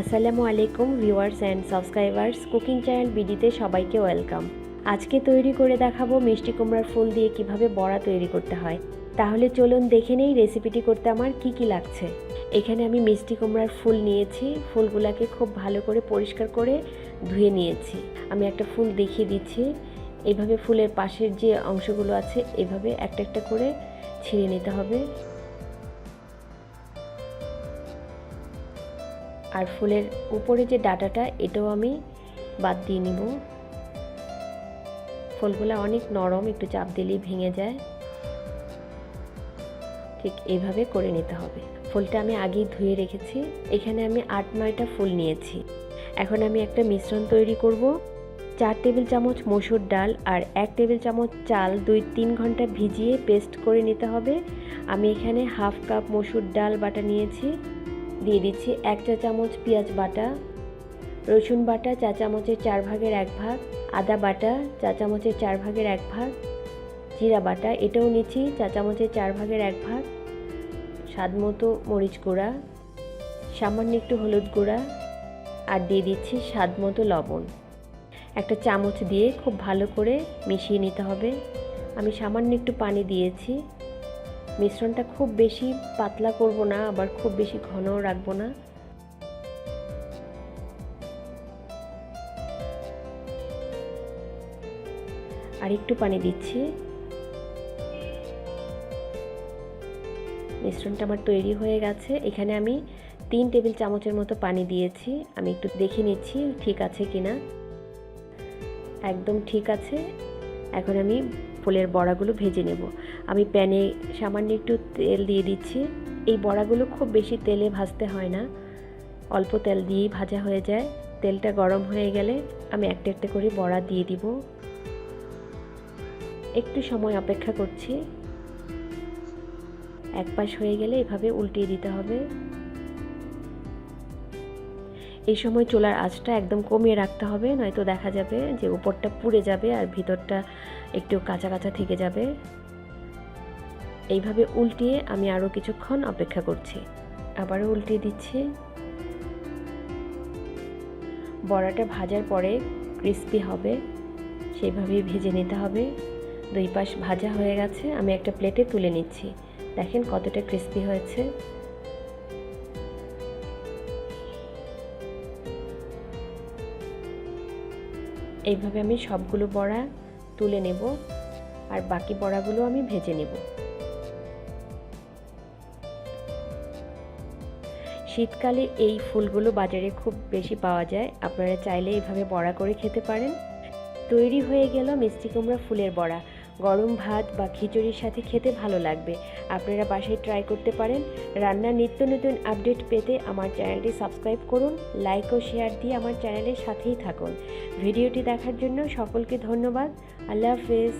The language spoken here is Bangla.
আসসালামু আলাইকুম viewers and subscribers, cooking channel বিডিতে সবাইকে ওয়েলকাম। আজকে তৈরি করে দেখাবো মিষ্টি কুমড়ার ফুল দিয়ে কীভাবে বড়া তৈরি করতে হয়। তাহলে চলুন দেখে নেই রেসিপিটি করতে আমার কি কি লাগছে। এখানে আমি মিষ্টি কুমড়ার ফুল নিয়েছি, ফুলগুলাকে খুব ভালো করে পরিষ্কার করে ধুয়ে নিয়েছি। আমি একটা ফুল দেখিয়ে দিচ্ছি। এইভাবে ফুলের পাশের যে অংশগুলো আছে, এভাবে একটা একটা করে ছিঁড়ে নিতে হবে। আর ফুলের উপরে যে ডাটাটা, এটাও আমি বাদ দিয়ে নিব। ফুলগুলো অনেক নরম, একটু চাপ দিলেই ভেঙে যায়। ঠিক এভাবে করে নিতে হবে। ফুলটা আমি আগেই ধুয়ে রেখেছি। এখানে আমি আট, নয়টা ফুল নিয়েছি। এখন আমি একটা মিশ্রণ তৈরি করব। চার টেবিল চামচ মসুর ডাল আর এক টেবিল চামচ চাল দুই, তিন ঘণ্টা ভিজিয়ে পেস্ট করে নিতে হবে। আমি এখানে হাফ কাপ মসুর ডাল বাটা নিয়েছি। দিয়ে দিচ্ছি এক চা চামচ পেঁয়াজ বাটা, রসুন বাটা চা চামচের চার ভাগের এক ভাগ, আদা বাটা চা চামচের চার ভাগের এক ভাগ, জিরা বাটা, এটাও নিচ্ছি চা চামচের চার ভাগের এক ভাগ, স্বাদ মতো মরিচ গুঁড়া, সামান্য একটু হলুদ গুঁড়া আর দিয়ে দিচ্ছি স্বাদ মতো লবণ। একটা চামচ দিয়ে খুব ভালো করে মিশিয়ে নিতে হবে। আমি সামান্য একটু পানি দিয়েছি। মিশ্রণটা খুব বেশি পাতলা করব না, আবার খুব বেশি ঘনও রাখব না। আর একটু পানি দিচ্ছি। মিশ্রণটা আমার তৈরি হয়ে গেছে। এখানে আমি তিন টেবিল চামচের মতো পানি দিয়েছি। আমি একটু দেখে নিচ্ছি ঠিক আছে কিনা। একদম ঠিক আছে। এখন আমি ফুলের বড়াগুলো ভেজে নেব। আমি প্যানে সামান্য একটু তেল দিয়ে দিচ্ছি। এই বড়াগুলো খুব বেশি তেলে ভাজতে হয় না। অল্প তেল দিয়েই ভাজা হয়ে যায়। তেলটা গরম হয়ে গেলে আমি একটা একটা করে বড়া দিয়ে দিব। একটু সময় অপেক্ষা করছি। এক পাশ হয়ে গেলে এভাবে উল্টিয়ে দিতে হবে। এই সময় চুলার আঁচটা একদম কমিয়ে রাখতে হবে, নয়তো দেখা যাবে যে উপরটা পুড়ে যাবে আর ভিতরটা একটু কাঁচা কাঁচা থেকে যাবে। এইভাবে উল্টিয়ে আমি আরও কিছুক্ষণ অপেক্ষা করছি। আবারও উল্টিয়ে দিচ্ছি। বড়াটা ভাজার পরে ক্রিস্পি হবে, সেইভাবেই ভেজে নিতে হবে। দুই পাশ ভাজা হয়ে গেছে, আমি একটা প্লেটে তুলে নিচ্ছি। দেখেন কতটা ক্রিস্পি হয়েছে। এইভাবে আমি সবগুলো বড়া তুলে নেব আর বাকি বড়াগুলো আমি ভেজে নেব। শীতকালে এই ফুলগুলো বাজারে খুব বেশি পাওয়া যায়। আপনারা চাইলে এইভাবে বড়া করে খেতে পারেন। তৈরি হয়ে গেল মিষ্টি কুমড়া ফুলের বড়া। গরম ভাত বা খিচুড়ির সাথে খেতে ভালো লাগবে। আপনারা বাসায় ট্রাই করতে পারেন। রান্নার নিত্য নতুন আপডেট পেতে আমার চ্যানেলটি সাবস্ক্রাইব করুন লাইক ও শেয়ার দিয়ে আমার চ্যানেলের সাথেই থাকুন। ভিডিওটি দেখার জন্য সকলকে ধন্যবাদ। আল্লাহ হাফেজ।